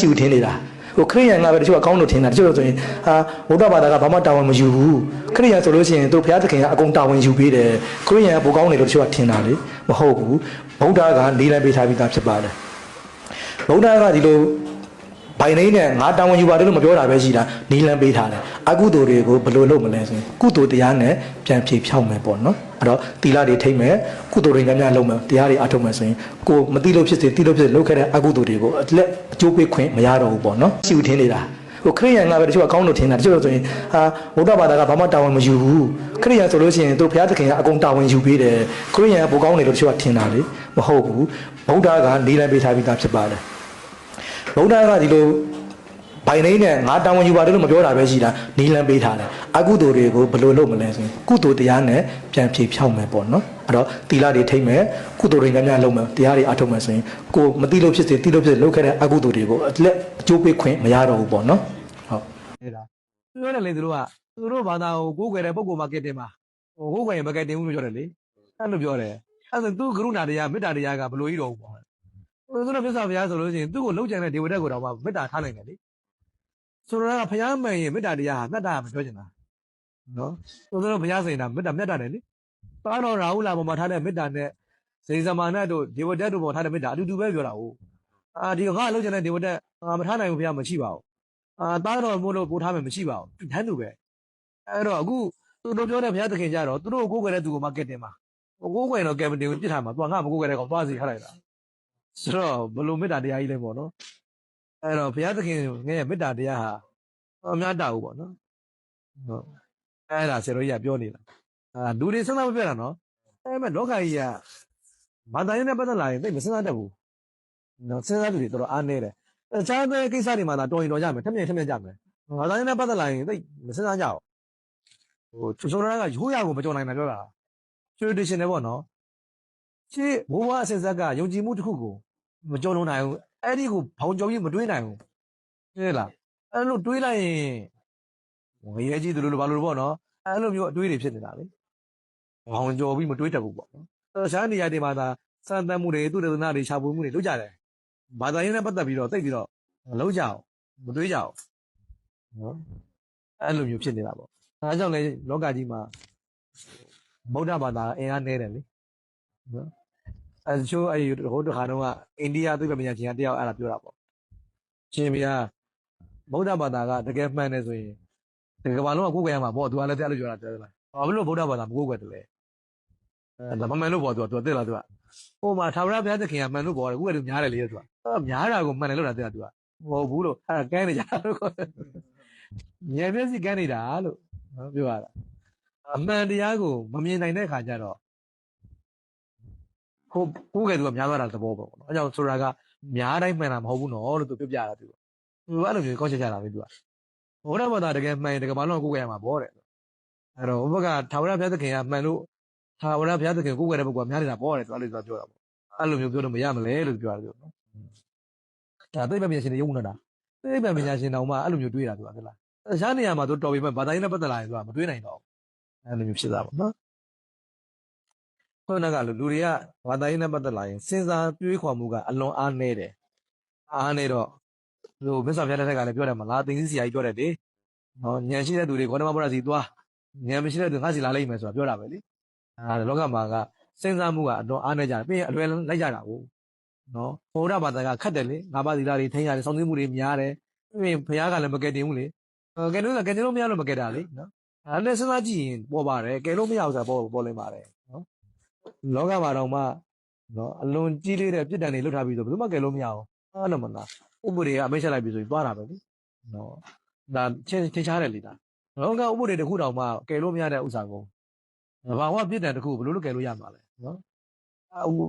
ရှိဦးထင်းနေတာဟိုခရိယန်ကပဲတချို့အကောင်းလို့ထင်တာတချို့ဆိုရင်ဟာဗုဒ္ဓဘာသာကဘာမှတာဝန်မယူဘူးခရိယန်ဆိုလို့ရှိရင်သူဘုရားသခင်ကအကုန်တာဝန်ယူပေးတယ်ခရိယန်ကဘိုးကောင်းတယ်လို့တချို့ကထင်တာလေမဟုတ်ဘူးဗုဒ္ဓကလေးလံပေးထားပြီးသားဖြစ်ပါတယ်ဗုဒ္ဓကဒီလို ဘိုင်နေနဲ့ငါတာဝန်ယူပါတယ်လို့မပြောတာပဲရှိတာနီလန်ပေးထားတယ်အကုသိုလ်တွေကိုဘယ်လိုလုပ်မလဲဆိုရင်ကုသိုလ်တရားနဲ့ပြန်ဖြေဖြောက်မယ်ပေါ့နော်အဲ့တော့သီလတွေထိမ့်မယ်ကုသိုလ်တွေများများလုပ်မယ်တရားတွေအထုတ်မယ်ဆိုရင်ကိုမသိလို့ဖြစ်စေသိလို့ဖြစ်စေလုပ်ခဲ့တဲ့အကုသိုလ်တွေကိုအလက်အကျိုးပေးခွင့်မရတော့ဘူးပေါ့နော်ရှိဦးထင်းနေတာဟိုခရိယန်ကပဲတချို့အကောင်းလို့ထင်တာတချို့ဆိုရင်ဟာဗုဒ္ဓဘာသာကဘာမှတာဝန်မယူဘူးခရိယန်ဆိုလို့ရှိရင်သူဘုရားသခင်ကအကုန်တာဝန်ယူပေးတယ်ခရိယန်ကဘိုးကောင်းတယ်လို့တချို့ကထင်တာလေမဟုတ်ဘူးဗုဒ္ဓကလေးလံပေးထားပြီးသားဖြစ်ပါတယ် ဗုဒ္ဓကဒီလိုဘိုင်နေနဲ့ငါတာဝန်ယူပါတယ်လို့မပြောတာပဲရှိတာနီလန်ပေးထားတယ်အကုသိုလ်တွေကိုဘယ်လိုလုပ်မလဲဆိုရင်ကုသိုလ်တရားနဲ့ပြန်ဖြေဖြောက်မယ်ပေါ့နော်အဲ့တော့သီလတွေထိမ့်မယ်ကုသိုလ်တွေများများလုပ်မယ်တရားတွေအထုတ်မယ်ဆိုရင်ကိုမသိလို့ဖြစ်စေသိလို့ဖြစ်စေလုပ်ခဲ့တဲ့အကုသိုလ်တွေကိုအလက်အကျိုးပေးခွင့်မရတော့ဘူးပေါ့နော်ဟုတ်နေတာသူပြောတယ်လေသူတို့ကသူတို့ဘာသာကိုကိုးကွယ်တဲ့ပုံကောမားကက်တင်မှာဟိုကိုးကွယ်ရင်မကက်တင်ဘူးလို့ပြောတယ်လေအဲ့လိုပြောတယ်အဲ့ဒါသူကရုဏာတရားမေတ္တာတရားကဘလို့ကြီးတော့ဘူးပေါ့ ဟိုသူတို့မြတ်စွာဘုရားဆိုလို့ရှိရင်သူ့ကိုလှုပ်ကြံတဲ့ဒေဝတက်ကိုတော့မှမေတ္တာထားနိုင်တယ်လေဆိုတော့ကဘုရားမှန်ရင်မေတ္တာတရားဟာမေတ္တာမပြောချင်တာနော်သူတို့ဘုရားဆိုရင်ဒါမေတ္တာမေတ္တာတယ်လေပါတော်ရာဟုလာပေါ်မှာထားတဲ့မေတ္တာနဲ့ဇေဇမာနတ်တို့ဒေဝတက်တို့ပေါ်ထားတဲ့မေတ္တာအတူတူပဲပြောတာဟုတ်အာဒီငါလှုပ်ကြံတဲ့ဒေဝတက်အာမထားနိုင်ဘူးဘုရားမရှိပါဘူးအာတားတော်မို့လို့ပို့ထားမယ်မရှိပါဘူးတန်းသူပဲအဲ့တော့အခုသူတို့ပြောတဲ့ဘုရားသခင်ကြတော့သူတို့ကိုကိုယ်ကွယ်တဲ့သူကမှကက်တင်မှာကိုကိုယ်ကွယ်တော့ကယ်မတင်ဘူးပြစ်ထားမှာသူကငါမကိုယ်ကွယ်တဲ့ကောင်သွားစီထားလိုက်တာ ဆိုတော့ဘလို့မေတ္တာတရားကြီးလဲပေါ့နော်အဲ့တော့ဘုရားသခင်ငရဲ့မေတ္တာတရားဟာအများတာဘူးပေါ့နော်ဟုတ်အဲ့ဒါဆရာတော်ကြီးကပြောနေတာအာလူတွေစဉ်းစားမပြတ်တာနော်အဲ့မဲ့လောကကြီးကဘာသာရေးနဲ့ပတ်သက်လာရင်သိပ်မစဉ်းစားတတ်ဘူးနော်စဉ်းစားသူတွေတော်တော်အားနေတယ်တခြားတဲ့ကိစ္စတွေမှာသာတော်ရင်တော်ကြမယ်ထက်မြင်ထက်မြင်ကြမယ်ငါသားနဲ့ပတ်သက်လာရင်သိမစမ်းစားကြအောင်ဟိုချူချူနာကရိုးရာကိုမကြော်နိုင်တာပြောတာ tradition နဲ့ပေါ့နော်ရှေ့ဘိုးဘွားအဆက်ဆက်ကယုံကြည်မှုတစ်ခုကို မကြော်လုံးနိုင်ဘူးအဲ့ဒီကိုဘောင်ကြော်ပြီးမတွေးနိုင်ဘူးသိလားအဲ့လိုတွေးလိုက်ရင်ငရဲကြီးတို့လိုဘာလို့ပေါ့နော်အဲ့လိုမျိုးအတွေးတွေဖြစ်နေတာလေဘောင်ကြော်ပြီးမတွေးတတ်ဘူးပေါ့နော်တခြားနေရာတွေမှာသာစံတမ်းမှုတွေသူတေသနာတွေရှာဖွေမှုတွေလုပ်ကြတယ်ဘာသာရေးနဲ့ပတ်သက်ပြီးတော့တိတ်ပြီးတော့မလုံးကြအောင်မတွေးကြအောင်နော်အဲ့လိုမျိုးဖြစ်နေတာပေါ့ဒါကြောင့်လေလောကကြီးမှာဗုဒ္ဓဘာသာအင်အားနည်းတယ်လေနော် အဲချိုးအဲ့ဟိုတခါတော့ကအိန္ဒိယသိပ္ပံပညာရှင်ကတယောက်အဲ့ဒါပြောတာပေါ့ရှင်ဘုရားဗုဒ္ဓဘာသာကတကယ်မှန်တယ်ဆိုရင်ဒီကမ္ဘာလုံးကကိုယ်ကွယ်ရမှာပေါ့သူကလည်းအဲ့လိုပြောတာပြောတယ်လားဘာဖြစ်လို့ဗုဒ္ဓဘာသာမကိုယ်ကွယ်တယ်လဲအဲဒါမမှန်လို့ပေါ့သူကသူကသိလားသူကဟိုမှာသာဝရဘုရားသခင်ကမှန်လို့ပေါ်တယ်ခုကတူများတယ်လေသူကအဲ့များတာကိုမှန်တယ်လို့တာတဲ့သူကမဟုတ်ဘူးလို့အဲ့ဒါကန်းနေကြတာလို့ခေါ်တယ်ဉာဏ်မျက်စိကန်းနေတာလို့နော်ပြောရတာအမှန်တရားကိုမမြင်နိုင်တဲ့အခါကျတော့ ဟိုကိုယ်ကသူကများသွားတာသဘောပေါ့နော်အဲကြောင့်ဆိုတာကများတိုင်းမှန်တာမဟုတ်ဘူးနော်လို့သူပြောပြတာသူကသူအဲ့လိုမျိုးကောက်ချက်ကြတာပဲသူကဘုရားဘာသာတကယ်မှန်ရင်တကယ်ဘာလို့ကိုယ်ကရမှာပေါ့တဲ့အဲ့တော့ဘုရားကသာဝရဘုရားသခင်ကမှန်လို့ဟာဝရဘုရားသခင်ကိုယ်ကွယ်တဲ့ပုဂ္ဂိုလ်ကများနေတာပေါ့တယ်သူအဲ့လိုဆိုပြောတာပေါ့အဲ့လိုမျိုးပြောလို့မရမလဲလို့ပြောတာပြောနော်ဒါသိပ္ပံပညာရှင်တွေယုံနေတာသိပ္ပံပညာရှင်တောင်မှအဲ့လိုမျိုးတွေးတာသူကဟုတ်လားတခြားနေရာမှာသူတော်ပြီမဲ့ဘာသာရေးနဲ့ပတ်သက်လာရင်သူကမတွေးနိုင်တော့ဘူးအဲ့လိုမျိုးဖြစ်တာပေါ့နော် ခုနကလူလူတွေကဘာသာရေးနဲ့ပတ်သက်လာရင်စဉ်းစားတွေးခေါ်မှုကအလွန်အားနည်းတယ်အားနည်းတော့ဟိုမစ္ဆာဘုရားတဲ့ကလည်းပြောတယ်မလားသင်္စီဆရာကြီးပြောတယ်လေနော်ဉာဏ်ရှိတဲ့သူတွေဂေါတမဘုရားစီသွားဉာဏ်မရှိတဲ့သူငါစီလာလိမ့်မယ်ဆိုတာပြောတာပဲလေအဲလောကမှာကစဉ်းစားမှုကအတော့အားနေကြတယ်ပြီးရင်အလွယ်လိုက်ကြတာကိုနော်ဘုရားဘာသာကခတ်တယ်လေငါးပါးသီလတွေထိန်းရတယ်စောင့်သိမှုတွေများတယ်ပြီးရင်ဘုရားကလည်းမကယ်တင်ဘူးလေကယ်လို့ကယ်တင်လို့မရလို့မကယ်တာလေနော်အဲလည်းစဉ်းစားကြည့်ရင်ပေါ်ပါတယ်ကယ်လို့မရဘူးဆိုတာပေါ်ပေါ်လိမ့်ပါတယ်နော် လောကမှာတော့မှနော်အလွန်ကြီးလေးတဲ့ပြစ်ဒဏ်တွေလွတ်ထားပြီးဆိုဘယ်သူမှကယ်လို့မရအောင်အားလုံးမလားဥပဒေကအမိန့်ချက်လိုက်ပြီဆိုရင်သွားတာပဲလေနော်ဒါချင်းချင်းချားတယ်လေဒါလောကဥပဒေတစ်ခုတောင်မှကယ်လို့မရတဲ့ဥစ္စာကိုဘာဝပြစ်ဒဏ်တစ်ခုဘယ်လိုလုပ်ကယ်လို့ရမှာလဲနော်အခု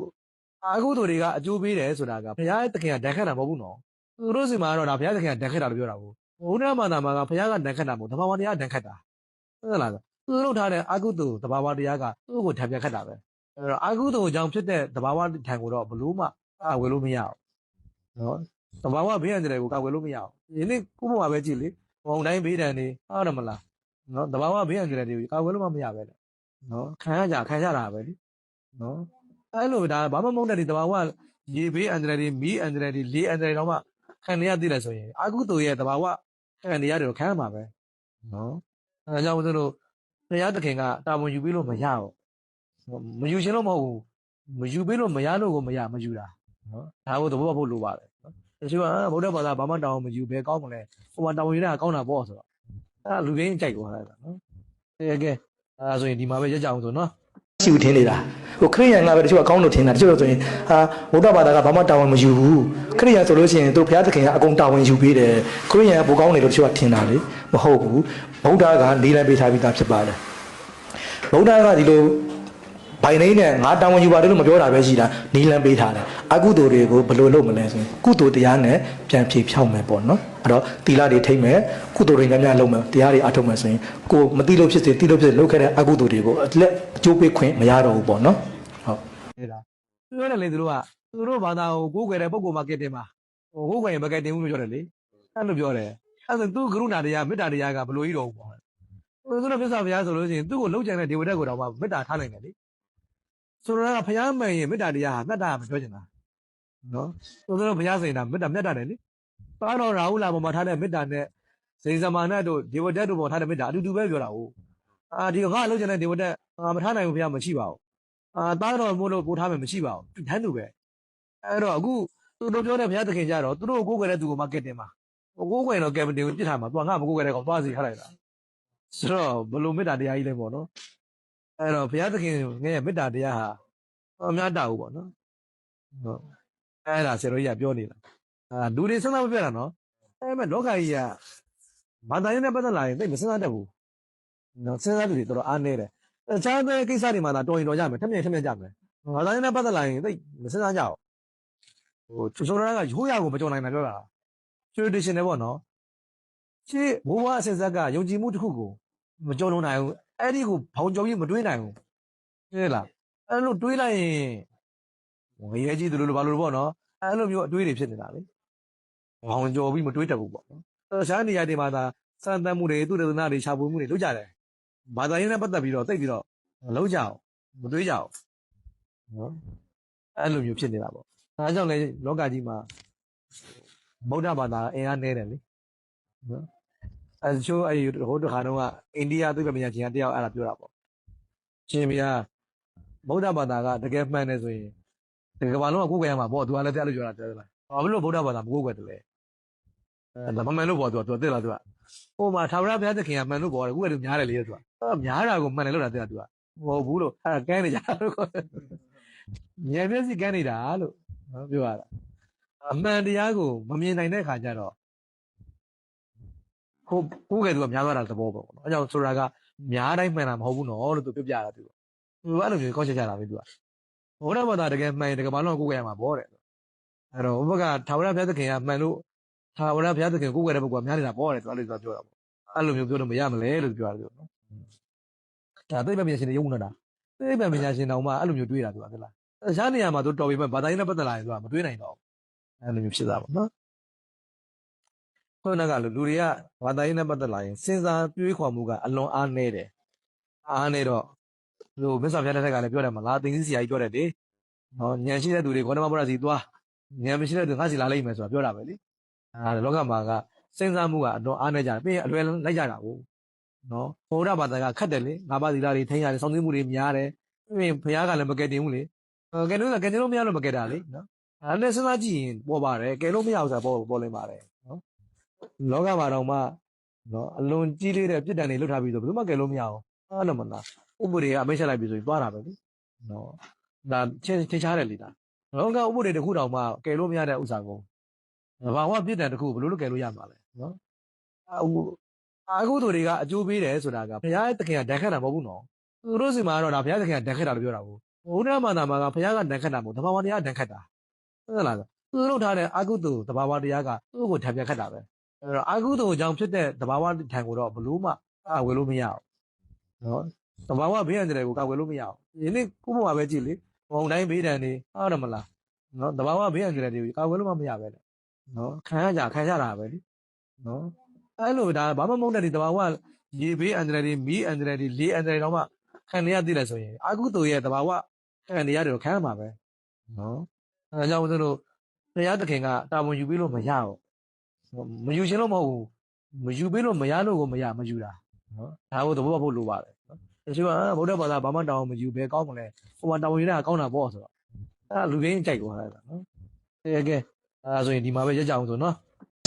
အခုတို့တွေကအကျိုးပေးတယ်ဆိုတာကဘုရားသခင်ကဒဏ်ခတ်တာမဟုတ်ဘူးနော်သူတို့စီမှာတော့ဒါဘုရားသခင်ကဒဏ်ခတ်တာလို့ပြောတာကိုဘုရားမာနာမှာကဘုရားကဒဏ်ခတ်တာမဟုတ်တဘာဝတရားဒဏ်ခတ်တာဟုတ်လားသူတို့ထားတဲ့အကုသိုလ်တဘာဝတရားကသူ့ကိုထပ်ပြခတ်တာပဲ အဲ့တော့အကုသိုလ်ကြောင့်ဖြစ်တဲ့တဘာဝထံကိုတော့ဘလို့မှအဝယ်လို့မရအောင်နော်တဘာဝဘေးရန်တွေကိုကဝယ်လို့မရအောင်ဒီနေ့ခုဘဝပဲကြည့်လေဘုံတိုင်းဘေးဒဏ်တွေဟုတ်တယ်မလားနော်တဘာဝဘေးရန်တွေကိုကဝယ်လို့မရပဲလေနော်ခံရကြခံရတာပဲလေနော်အဲ့လိုဒါဘာမှမဟုတ်တဲ့ဒီတဘာဝရေဘေးအန္တရာယ်တွေမီးအန္တရာယ်တွေလေအန္တရာယ်တော့မှခံနေရသေးတယ်ဆိုရင်အာကုသိုလ်ရဲ့တဘာဝခံနေရတယ်ခံရမှာပဲနော်အဲဒါကြောင့်ဦးဇင်းတို့ဘုရားသခင်ကတာဝန်ယူပြီးလို့မရဘူး မယူရှင်လို့မဟုတ်ဘူးမယူပြီးလို့မရလို့ကိုမရမယူတာနော်ဒါကိုသဘောပေါက်ဖို့လိုပါတယ်နော်တချို့ကအာဗုဒ္ဓဘာသာဘာမှတောင်းမယူဘဲကောင်းမလဲဟိုမှာတောင်းယူတာကောင်းတာပေါ့ဆိုတော့အဲလူရင်းကြိုက်သွားတာနော်အဲကဲအဲဆိုရင်ဒီမှာပဲရက်ကြအောင်ဆိုနော်ရှိဘူးထင်နေတာဟိုခရိယန်ကပဲတချို့အကောင်းလို့ထင်တာတချို့ဆိုရင်ဟာဗုဒ္ဓဘာသာကဘာမှတာဝန်မယူဘူးခရိယန်ဆိုလို့ရှိရင်သူဘုရားသခင်ကအကုန်တာဝန်ယူပေးတယ်ခရိယန်ကဘိုးကောင်းတယ်လို့တချို့ကထင်တာလေမဟုတ်ဘူးဗုဒ္ဓကနေလည်ပေးထားပြီးသားဖြစ်ပါတယ်ဗုဒ္ဓကဒီလို ဘိုင်နေနဲ့ငါတာဝန်ယူပါတယ်လို့မပြောတာပဲရှိတာနီလန်ပေးထားတယ်အကုသိုလ်တွေကိုဘယ်လိုလုပ်မလဲဆိုရင်ကုသိုလ်တရားနဲ့ပြန်ဖြေဖြောက်မယ်ပေါ့နော်အဲ့တော့တီလာတွေထိမ့်မယ်ကုသိုလ်တွေများများလုပ်မယ်တရားတွေအထုတ်မယ်ဆိုရင်ကိုမတိလို့ဖြစ်စေတိလို့ဖြစ်စေလုပ်ခဲ့တဲ့အကုသိုလ်တွေကိုအလက်အကျိုးပေးခွင့်မရတော့ဘူးပေါ့နော်ဟုတ်နေတာပြောတယ်လေသူတို့ကသူတို့ဘာသာကိုကိုးကွယ်တဲ့ပုံကောမာကက်တင်မှာဟိုကိုးကွယ်ရင်မကက်တင်ဘူးလို့ပြောတယ်လေအဲ့လိုပြောတယ်အဲ့ဒါသူကရုဏာတရားမေတ္တာတရားကဘလို့ကြီးတော့ဘူးပေါ့ဟိုသူတို့ပြဿနာဘုရားဆိုလို့ရှိရင်သူ့ကိုလှုပ်ကြံတဲ့ဒေဝတက်ကိုတော့မှမေတ္တာထားနိုင်တယ်လေ ဆိုတော့ကဘုရားမှန်ရင်မေတ္တာတရားဟာမေတ္တာမပြောချင်တာနော်သူတို့ဘုရားစိန်တာမေတ္တာမြတ်တာတယ်လေပါတော်ရာဟုလာပေါ်မှာထားတဲ့မေတ္တာနဲ့စိန်စမာနတ်တို့ဒေဝတက်တို့ပေါ်ထားတဲ့မေတ္တာအတူတူပဲပြောတာဟုတ်အာဒီကငါလှုပ်ကြံတဲ့ဒေဝတက်ငါမထားနိုင်ဘူးဘုရားမရှိပါဘူးအာသားတော်မို့လို့ပို့ထားမယ်မရှိပါဘူးတန်းတူပဲအဲ့တော့အခုသူတို့ပြောတဲ့ဘုရားသခင်ကြတော့သူတို့ကိုကိုယ်ကွယ်တဲ့သူကို marketing မှာကိုကိုယ်ကွယ်တော့ capital ကိုပြစ်ထားမှာသူကငါမကိုယ်ကွယ်တဲ့ကောင်သွားစီထားလိုက်တာဆိုတော့ဘလို့မေတ္တာတရားကြီးလဲပေါ့နော် အဲ့တော့ဘုရားသခင်ငဲ့ရဲ့မေတ္တာတရားဟာအများတာဘူးပေါ့နော်ဟုတ်အဲ့ဒါဆရာတော်ကြီးကပြောနေတာအာလူတွေစဉ်းစားမပြတ်တာနော်အဲ့မဲ့လောကကြီးကဘာသာရေးနဲ့ပတ်သက်လာရင်သိပ်မစဉ်းစားတတ်ဘူးနော်စဉ်းစားသူတွေတော်တော်အားနေတယ်တခြားတဲ့ကိစ္စတွေမှာလာတော်ရင်တော်ကြမယ်ထက်မြက်ထက်မြက်ကြမယ်ငါသားရင်းနဲ့ပတ်သက်လာရင်သိမစဉ်းစားကြအောင်ဟိုချိုချိုရကရိုးရကိုမကြုံနိုင်တာပြောတာ traditional ပေါ့နော်ရှေ့ဘိုးဘွားအဆက်ဆက်ကယုံကြည်မှုတစ်ခုကိုမကြုံလုံးနိုင်ဘူး အဲ့ဒီကိုဘောင်ကြောကြီးမတွေးနိုင်ဘူးသိလားအဲ့လိုတွေးလိုက်ရင်ငရဲကြီးသူလိုလိုဘာလို့ပေါ့နော်အဲ့လိုမျိုးအတွေးတွေဖြစ်နေတာလေဘောင်ကြောပြီးမတွေးတတ်ဘူးပေါ့နော်တခြားနေရာတွေမှာသာစံတမ်းမှုတွေသူတသနာတွေရှာဖွေမှုတွေလုပ်ကြတယ်ဘာသာရေးနဲ့ပတ်သက်ပြီးတော့တိတ်ပြီးတော့မလုံးကြအောင်မတွေးကြအောင်နော်အဲ့လိုမျိုးဖြစ်နေတာပေါ့ဒါကြောင့်လေလောကကြီးမှာဗုဒ္ဓဘာသာအင်အားနည်းတယ်လေနော် အဲချိုးအဲ့ဟိုတခါတော့ကအိန္ဒိယသိပ္ပံပညာရှင်ကတယောက်အဲ့ဒါပြောတာပေါ့ရှင်ဘုရားဗုဒ္ဓဘာသာကတကယ်မှန်တယ်ဆိုရင်ဒီကမ္ဘာလုံးကကိုယ်ကွယ်ရမှာပေါ့သူကလည်းတရားလို့ပြောတာပြောလားဘာလို့ဗုဒ္ဓဘာသာမကိုယ်ကွယ်တယ်လဲအဲဒါမမှန်လို့ပေါ့သူကသူသိလားသူကဟိုမှာထာဝရဘုရားသခင်ကမှန်လို့ပေါ်တယ်ခုကတည်းကများတယ်လေသူကအဲများတာကိုမှန်တယ်လို့တာတဲ့သူကမဟုတ်ဘူးလို့အဲကန်းနေကြလို့ဉာဏ်မျက်စိကန်းနေတာလို့နော်ပြောရတာအမှန်တရားကိုမမြင်နိုင်တဲ့ခါကျတော့ ဟိုကိုယ်ကတည်းကများသွားတာသဘောပေါ့နော်အဲကြောင့်ဆိုတာကများတိုင်းမှန်တာမဟုတ်ဘူးနော်လို့သူပြပြတာသူကသူအဲ့လိုမျိုးကောက်ချက်ချတာပဲသူကဘုရားဘာသာတကယ်မှန်ရင်တကယ်ဘာလို့ကိုယ်ကရမှာပေါ့တဲ့အဲ့တော့ဘုရားထာဝရဘုရားသခင်ကမှန်လို့ဟာဝရဘုရားသခင်ကိုယ်ွယ်တဲ့ပုဂ္ဂိုလ်ကများနေတာပေါ့တယ်သူအဲ့လိုပြောပြောတာပေါ့အဲ့လိုမျိုးပြောလို့မရမလဲလို့ပြောရတယ်နော်ဒါသိပ္ပံပညာရှင်တွေယုံနေတာသိပ္ပံပညာရှင်တောင်မှအဲ့လိုမျိုးတွေးတာသူကဟုတ်လားတခြားနေရာမှာသူတော်ပြီမဲ့ဘာသာရေးနဲ့ပတ်သက်လာရင်သူကမတွေးနိုင်တော့ဘူးအဲ့လိုမျိုးဖြစ်တာပေါ့နော် ခုနကလူလူတွေကဘာသာရေးနဲ့ပတ်သက်လာရင်စဉ်းစားတွေးခေါ်မှုကအလွန်အားနည်းတယ်အားနည်းတော့ဟိုမစ္ဆာဘုရားတစ်ထက်ကလည်းပြောတယ်မလားသိသိစီယာကြီးပြောတယ်လေနော်ဉာဏ်ရှိတဲ့သူတွေဂေါတမဘုရားစီသွားဉာဏ်မရှိတဲ့သူငါစီလာလိမ့်မယ်ဆိုတာပြောတာပဲလေအဲလောကမှာကစဉ်းစားမှုကအတော့အားနေကြတယ်ပြီးရင်အလွယ်လိုက်ကြတာကိုနော်ဘုရားဘာသာကခတ်တယ်လေငါးပါးသီလတွေထိန်းရတယ်စောင့်သိမှုတွေများတယ်ပြီးရင်ဘုရားကလည်းမကယ်တင်ဘူးလေအဲကယ်လို့ကယ်တင်လို့မရလို့မကယ်တာလေနော်အဲနဲ့စဉ်းစားကြည့်ရင်ပေါ်ပါတယ်ကယ်လို့မရဘူးဆိုတာပေါ်ပေါ်လင်းပါတယ်နော် လောကမှာတော့မှနော်အလွန်ကြီးလေးတဲ့ပြစ်ဒဏ်တွေလွတ်ထားပြီးဆိုဘယ်သူမှကယ်လို့မရဘူးအဲ့လိုမလားဥပဒေကအမိတ်ဆက်လိုက်ပြီဆိုရင်သွားတာပဲလေနော်ဒါချင်းချင်းချားတယ်လေဒါလောကဥပဒေတစ်ခုတောင်မှကယ်လို့မရတဲ့ဥစ္စာကို။ဘာဝပြစ်ဒဏ်တစ်ခုဘယ်လိုလုပ်ကယ်လို့ရမှာလဲနော်။အခုအခုတို့တွေကအကျိုးပေးတယ်ဆိုတာကဘုရားရဲ့တခင်ကဒဏ်ခတ်တာမဟုတ်ဘူးနော်။သူတို့စီမှာတော့ဒါဘုရားသခင်ကဒဏ်ခတ်တာလို့ပြောတာကို။ဘုရားမာနာမှာကဘုရားကဒဏ်ခတ်တာမဟုတ်တဘာဝတရားကဒဏ်ခတ်တာ။ဟုတ်လား။သူတို့ထားတဲ့အကုသိုလ်တဘာဝတရားကသူ့ကိုထပ်ပြခတ်တာပဲ။ အဲ့တော့အကုသိုလ်ကြောင့်ဖြစ်တဲ့တဘာဝထံကိုတော့ဘလို့မှအဝယ်လို့မရဘူး။နော်။တဘာဝဘေးရန်တွေကိုကဝယ်လို့မရဘူး။ဒီနေ့ခုမှပဲကြည့်လေ။ဘုံတိုင်းဘေးဒဏ်တွေဟုတ်တယ်မလား။နော်တဘာဝဘေးရန်တွေကိုကဝယ်လို့မမရပဲလေ။နော်ခံရကြခံရတာပဲလीနော်အဲ့လိုဒါဘာမှမဟုတ်တဲ့ဒီတဘာဝရေဘေးအန္တရာယ်တွေမီးအန္တရာယ်တွေလေအန္တရာယ်တော့မှခံနေရသေးတယ်ဆိုရင်အာကုသိုလ်ရဲ့တဘာဝခံနေရတယ်ကိုခံရမှာပဲနော်အဲဒါကြောင့်ဦးဇင်းတို့ဘုရားသခင်ကတာဝန်ယူပြီးလို့မရဘူး မယူရှင်လို့မဟုတ်ဘူးမယူပေးလို့မရလို့ကိုမရမယူတာနော်ဒါကိုသဘောပေါက်ဖို့လိုပါတယ်နော်တချို့ကအာဗုဒ္ဓဘာသာဘာမှတောင်းမယူဘဲကောင်းမလဲဟိုမှာတောင်းနေတာကောင်းတာပေါ့ဆိုတော့အဲလူရင်းကြိုက်သွားတာနော်အဲကဲအဲဆိုရင်ဒီမှာပဲရက်ကြအောင်ဆိုနော်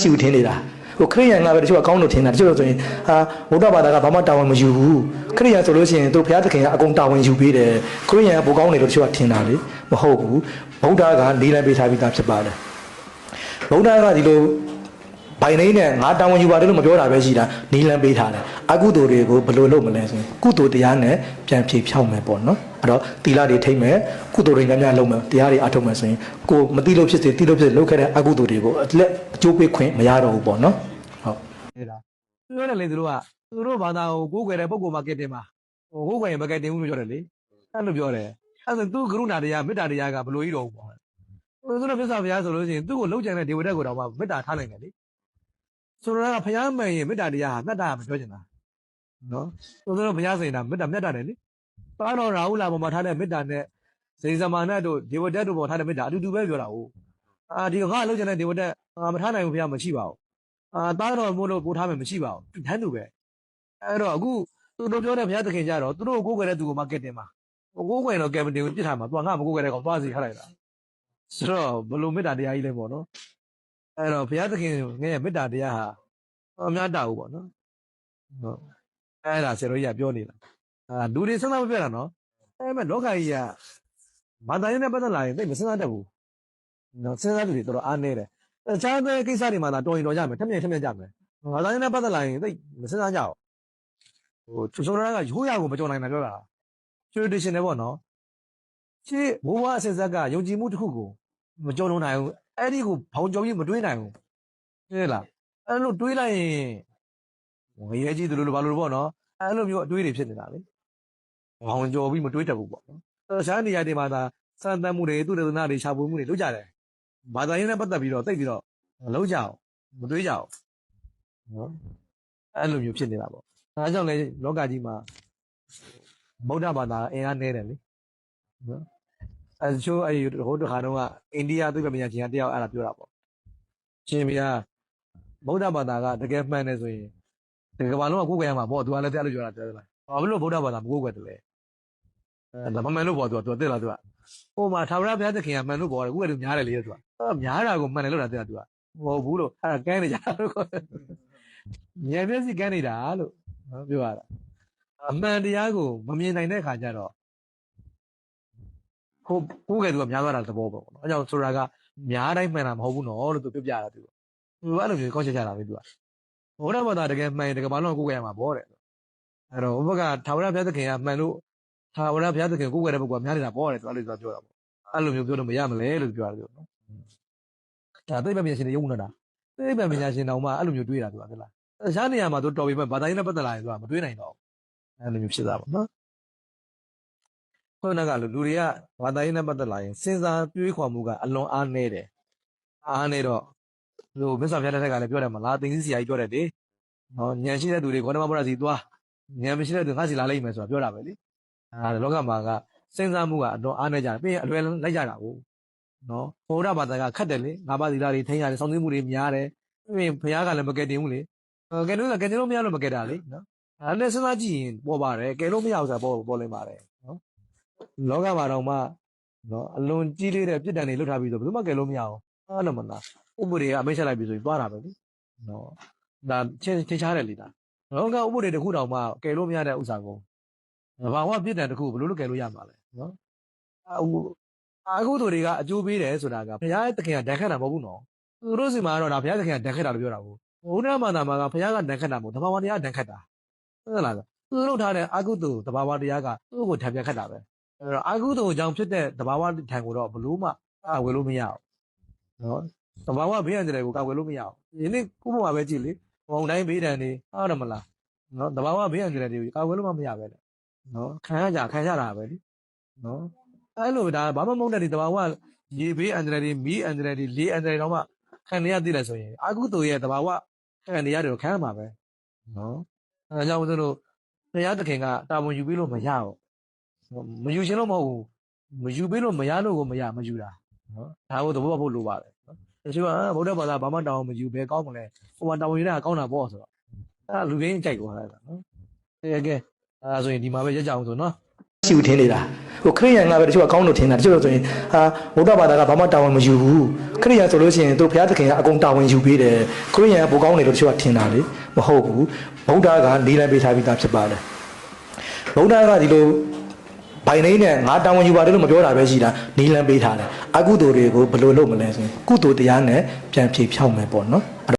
ရှိဘူးထင်နေတာဟိုခရိယန်ကပဲတချို့ကကောင်းလို့ထင်တာတချို့ဆိုရင်ဟာဗုဒ္ဓဘာသာကဘာမှတာဝန်မယူဘူးခရိယန်ဆိုလို့ရှိရင်သူဘုရားသခင်ကအကုန်တာဝန်ယူပေးတယ်ခရိယန်ကပိုကောင်းတယ်လို့တချို့ကထင်တာလေမဟုတ်ဘူးဗုဒ္ဓကလေးလံပေးထားပြီးသားဖြစ်ပါတယ်ဗုဒ္ဓကဒီလို ဘိုင်နေနဲ့ငါတာဝန်ယူပါတယ်လို့မပြောတာပဲရှိတာနီလံပေးထားတယ်အကုသိုလ်တွေကိုဘယ်လိုလုပ်မလဲဆိုရင်ကုသိုလ်တရားနဲ့ပြန်ဖြေဖြောက်မယ်ပေါ့နော်အဲ့တော့သီလတွေထိမ့်မယ်ကုသိုလ်တွေများများလုပ်မယ်တရားတွေအထုတ်မယ်ဆိုရင်ကိုမသိလို့ဖြစ်စေသိလို့ဖြစ်စေလုပ်ခဲ့တဲ့အကုသိုလ်တွေကိုအလက်အကျိုးပေးခွင့်မရတော့ဘူးပေါ့နော်ဟုတ်နေတာပြောတယ်လေသူတို့ကသူတို့ဘာသာကိုကိုးကွယ်တဲ့ပုံကောမားကက်တင်မှာဟိုကိုးကွယ်ရင်မကက်တင်ဘူးလို့ပြောတယ်လေအဲ့လိုပြောတယ်အဲ့ဒါသူကရုဏာတရားမေတ္တာတရားကဘလို့ကြီးတော့ဘူးပေါ့ဟိုသူတို့ပြစ္ဆာဘုရားဆိုလို့ရှိရင်သူ့ကိုလှုပ်ကြံတဲ့ဒေဝတက်ကိုတော့မှမေတ္တာထားနိုင်တယ်လေ ဆိုတော့ကဘုရားမှန်ရင်မေတ္တာတရားဟာမေတ္တာမပြောချင်တာနော်သူတို့ဘုရားစိန်တာမေတ္တာမြတ်တာတယ်လေပါတော်ရာဟုလာပေါ်မှာထားတဲ့မေတ္တာနဲ့ဇိဇမာနတ်တို့ဒေဝတက်တို့ပေါ်ထားတဲ့မေတ္တာအတူတူပဲပြောတာဟုတ်အာဒီကငါလှုပ်ကြံတဲ့ဒေဝတက်အာမထားနိုင်ဘူးဘုရားမရှိပါဘူးအာတားတော်မို့လို့ပို့ထားမယ်မရှိပါဘူးတန်းသူပဲအဲ့တော့အခုသူတို့ပြောတဲ့ဘုရားသခင်ကြတော့သူတို့ကိုကိုယ်ကွယ်တဲ့သူကိုမကက်တင်ပါကိုကိုယ်ကွယ်တော့ကယ်မတင်ဘူးပြစ်ထားမှာသူကငါမကိုယ်ကွယ်တဲ့ကောင်သွားစီထားလိုက်တာဆိုတော့ဘလို့မေတ္တာတရားကြီးလဲပေါ့နော် အဲ့တော့ဘုရားသခင်ငရဲ့မေတ္တာတရားဟာအများတာဘူးပေါ့နော်ဟုတ်အဲ့ဒါဆရာတော်ကြီးကပြောနေတာအာလူတွေစဉ်းစားမပြတ်တာနော်အဲ့မဲ့လောကကြီးကဘာသာရေးနဲ့ပတ်သက်လာရင်သိမစဉ်းစားတတ်ဘူးနော်စဉ်းစားသူတွေတော်တော်အားနေတယ်တခြားတဲ့ကိစ္စတွေမှာသာတော်ရင်တော်ကြမယ်ထက်မြက်ထက်မြက်ကြမယ်ငါသားနဲ့ပတ်သက်လာရင်သိမစမ်းစားကြအောင်ဟိုချိုချိုရာကရိုးရာကိုမကြော်နိုင်တာပြောတာ tradition နဲ့ပေါ့နော်ရှေ့ဘိုးဘွားအဆက်ဆက်ကယုံကြည်မှုတစ်ခုကိုမကြော်လုံးနိုင်ဘူး အဲ့ဒီကိုဘောင်ကြော်ပြီးမတွေးနိုင်ဘူးသိလားအဲ့လိုတွေးလိုက်ရင်ငရဲကြီးတို့လိုဘာလို့ပေါ့နော်အဲ့လိုမျိုးအတွေးတွေဖြစ်နေတာလေဘောင်ကြော်ပြီးမတွေးတတ်ဘူးပေါ့နော်တခြားနေရာတွေမှာသာစံတမ်းမှုတွေသူတေသနာတွေရှာဖွေမှုတွေလုပ်ကြတယ်ဘာသာရေးနဲ့ပတ်သက်ပြီးတော့တိတ်ပြီးတော့မလုံးကြအောင်မတွေးကြအောင်နော်အဲ့လိုမျိုးဖြစ်နေတာပေါ့ဒါကြောင့်လေလောကကြီးမှာဗုဒ္ဓဘာသာအင်အားနည်းတယ်လေနော် အဲချိုးအဲ့ဟိုတခါတော့ကအိန္ဒိယသိပ္ပံပညာရှင်ကတယောက်အဲ့ဒါပြောတာပေါ့ရှင်ဘုရားဗုဒ္ဓဘာသာကတကယ်မှန်တယ်ဆိုရင်ဒီကမ္ဘာလုံးကကိုယ်ကွယ်ရမှာပေါ့သူကလည်းအဲ့လိုပြောတာပြောတယ်လားဘာဖြစ်လို့ဗုဒ္ဓဘာသာမကိုယ်ကွယ်တယ်လဲအဲဒါမမှန်လို့ပေါ့သူကသူကသိလားသူကဟိုမှာသာဝရဘုရားသခင်ကမှန်လို့ပေါ်တယ်ခုကတည်းကများတယ်လေသူကအဲ့များတာကိုမှန်တယ်လို့တာတဲ့သူကမဟုတ်ဘူးလို့အဲ့ဒါကန်းနေကြတာလို့ခေါ်တယ်ဉာဏ်မျက်စိကန်းနေတာလို့နော်ပြောရတာအမှန်တရားကိုမမြင်နိုင်တဲ့ခါကျတော့ ဟိုကိုယ်ကသူကများသွားတာသဘောပေါ့နော်အဲကြောင့်ဆိုတာကများတိုင်းမှန်တာမဟုတ်ဘူးနော်လို့သူပြောပြတာသူကသူကအဲ့လိုမျိုးကောက်ချက်ကြတာပဲသူကဘုရားဘာသာတကယ်မှန်ရင်တကယ်ဘာလို့ကိုယ်ကရမှာပေါ့တဲ့အဲ့တော့ဘုရားကသာဝရဘုရားသခင်ကမှန်လို့ဟာဝရဘုရားသခင်ကိုယ်ွယ်တဲ့ပုဂ္ဂိုလ်ကများနေတာပေါ့တယ်သူအဲ့လိုပြောတာပေါ့အဲ့လိုမျိုးပြောလို့မရမလဲလို့ပြောရတယ်နော်ဒါသိပ္ပံပညာရှင်တွေယုံနေတာသိပ္ပံပညာရှင်တောင်မှအဲ့လိုမျိုးတွေးတာသူကဟုတ်လားရှားနေရာမှာသူတော်ပြီမဲ့ဘာသာရေးနဲ့ပတ်သက်လာရင်သူကမတွေးနိုင်တော့အဲ့လိုမျိုးဖြစ်တာပေါ့နော် ခုနကလူတွေကဘာသာရေးနဲ့ပတ်သက်လာရင်စဉ်းစားတွေးခေါ်မှုကအလွန်အားနည်းတယ်အားနည်းတော့ဟိုမစ္ဆာဘုရားတဲ့ကလည်းပြောတယ်မလားသင်္စီဆရာကြီးပြောတယ်လေနော်ဉာဏ်ရှိတဲ့သူတွေခေါဏမဘုရားစီသွားဉာဏ်မရှိတဲ့သူငါစီလာလိမ့်မယ်ဆိုတာပြောတာပဲလေအဲလောကမှာကစဉ်းစားမှုကအတော့အားနေကြတယ်ပြီးရင်အလွယ်လိုက်ကြတာကိုနော်ဘုရားဘာသာကခတ်တယ်လေငါးပါးသီလတွေထိန်းရတယ်စောင့်သိမှုတွေများတယ်ပြီးရင်ဘုရားကလည်းမကယ်တင်ဘူးလေကယ်လို့ကယ်တင်လို့မရလို့မကယ်တာလေနော်အဲနဲ့စဉ်းစားကြည့်ရင်ပေါ်ပါတယ်ကယ်လို့မရဘူးဆိုတာပေါ်ပေါ်လိမ့်ပါတယ်နော် လောကမှာတော့မှနော်အလွန်ကြီးလေးတဲ့ပြစ်ဒဏ်တွေလွတ်ထားပြီးဆိုဘယ်သူမှကယ်လို့မရအောင်အားလုံးမလားဥပဒေကအမိန့်ချက်လိုက်ပြီဆိုရင်သွားတာပဲလေနော်ဒါချင်းချင်းချားတယ်လေဒါလောကဥပဒေတစ်ခုတောင်မှကယ်လို့မရတဲ့ဥစ္စာကိုဘာဝပြစ်ဒဏ်တစ်ခုဘယ်လိုလုပ်ကယ်လို့ရမှာလဲနော်အခုအခုတို့တွေကအကျိုးပေးတယ်ဆိုတာကဘုရားသခင်ကဒဏ်ခတ်တာမဟုတ်ဘူးနော်သူတို့စီမှာတော့ဒါဘုရားသခင်ကဒဏ်ခတ်တာလို့ပြောတာကိုဘုရားမာနာမှာကဘုရားကဒဏ်ခတ်တာမဟုတ်တဘာဝတရားဒဏ်ခတ်တာဟုတ်လားသူတို့ထားတဲ့အကုသိုလ်တဘာဝတရားကသူ့ကိုထပ်ပြန်ခတ်တာပဲ အဲ့တော့အကုသိုလ်ကြောင့်ဖြစ်တဲ့တဘာဝထံကိုတော့ဘလို့မှအဝယ်လို့မရအောင်နော်တဘာဝဘေးရန်တွေကိုကဝယ်လို့မရအောင်ဒီနေ့ခုဘဝပဲကြည့်လေဘုံတိုင်းဘေးဒဏ်တွေဟုတ်တယ်မလားနော်တဘာဝဘေးရန်တွေကိုကဝယ်လို့မရပဲလေနော်ခံရကြခံရတာပဲလေနော်အဲ့လိုဒါဘာမှမဟုတ်တဲ့ဒီတဘာဝရေဘေးအန္တရာယ်တွေမီးအန္တရာယ်တွေလေအန္တရာယ်တော့မှခံရသိတယ်ဆိုရင်အကုသိုလ်ရဲ့တဘာဝခံရရတယ်ခံရမှာပဲနော်အဲကြောင့်ဦးဇင်းတို့ဘုရားသခင်ကတာဝန်ယူပြီးလို့မရဘူး မယူရှင်လို့မဟုတ်ဘူးမယူပြီးလို့မရလို့ကိုမရမယူတာနော်ဒါကိုသဘောပေါက်ဖို့လိုပါတယ်နော်တချို့ကဗုဒ္ဓဘာသာဘာမှတောင်းမယူဘဲကောင်းမလဲဟိုမှာတောင်းယူတာကောင်းတာပေါ့ဆိုတော့အဲလူရင်းကြိုက်သွားတာနော်အဲကဲအဲဆိုရင်ဒီမှာပဲရက်ကြအောင်ဆိုနော်ရှိဘူးထင်နေတာဟိုခရိယန်ကပဲတချို့ကကောင်းလို့ထင်တာတချို့ဆိုရင်ဟာဗုဒ္ဓဘာသာကဘာမှတာဝန်မယူဘူးခရိယန်ဆိုလို့ရှိရင်သူဘုရားသခင်ကအကုန်တာဝန်ယူပေးတယ်ခရိယန်ကဘိုးကောင်းတယ်လို့တချို့ကထင်တာလေမဟုတ်ဘူးဗုဒ္ဓကနေလည်ပေးထားပြီးသားဖြစ်ပါတယ်ဗုဒ္ဓကဒီလို ဘိုင်နေနဲ့ငါတာဝန်ယူပါတယ်လို့မပြောတာပဲရှိတာနီလန်ပေးထားတယ်အကုသိုလ်တွေကိုဘယ်လိုလုပ်မလဲဆိုရင်ကုသိုလ်တရားနဲ့ပြန်ဖြေဖြောင်းမယ်ပေါ့နော်